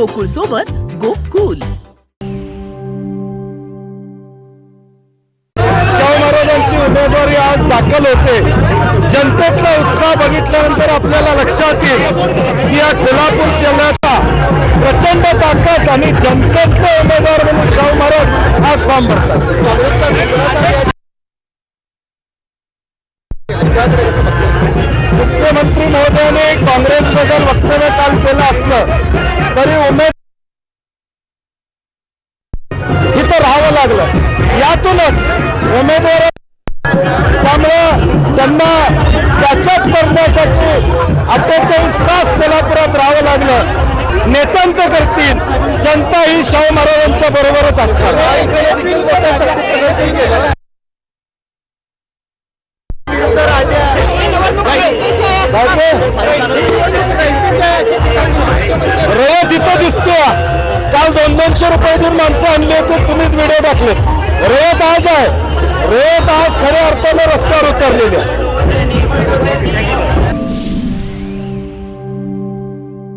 गोकुळ सोबत गोकुल. शाहू महाराजांची उमेदवारी आज दाखल होते. जनतेतला उत्साह बघितल्यानंतर आपल्याला लक्षात येईल की या कोल्हापूर जिल्ह्याचा प्रचंड ताकद आणि जनतेतले उमेदवार म्हणून शाहू महाराज आज फॉर्म भरतात. मुख्यमंत्री महोदयाने काँग्रेसबद्दल वक्तव्य करावं लागलं. यातूनच उमेदवार त्यामुळं त्यांना कॅचअप करण्यासाठी अठ्ठेचाळीस तास कोल्हापुरात राहावं लागलं. नेत्यांचं करतील जनता ही शाहू महाराजांच्या बरोबरच असतात रयत इथं दिसतो काल रुपये देऊन माणसं आणली होती तुम्हीच व्हिडिओ टाकले. रेत आज आहे. रेत आज खऱ्या अर्थानं रस्त्यावर उतरलेली आहे.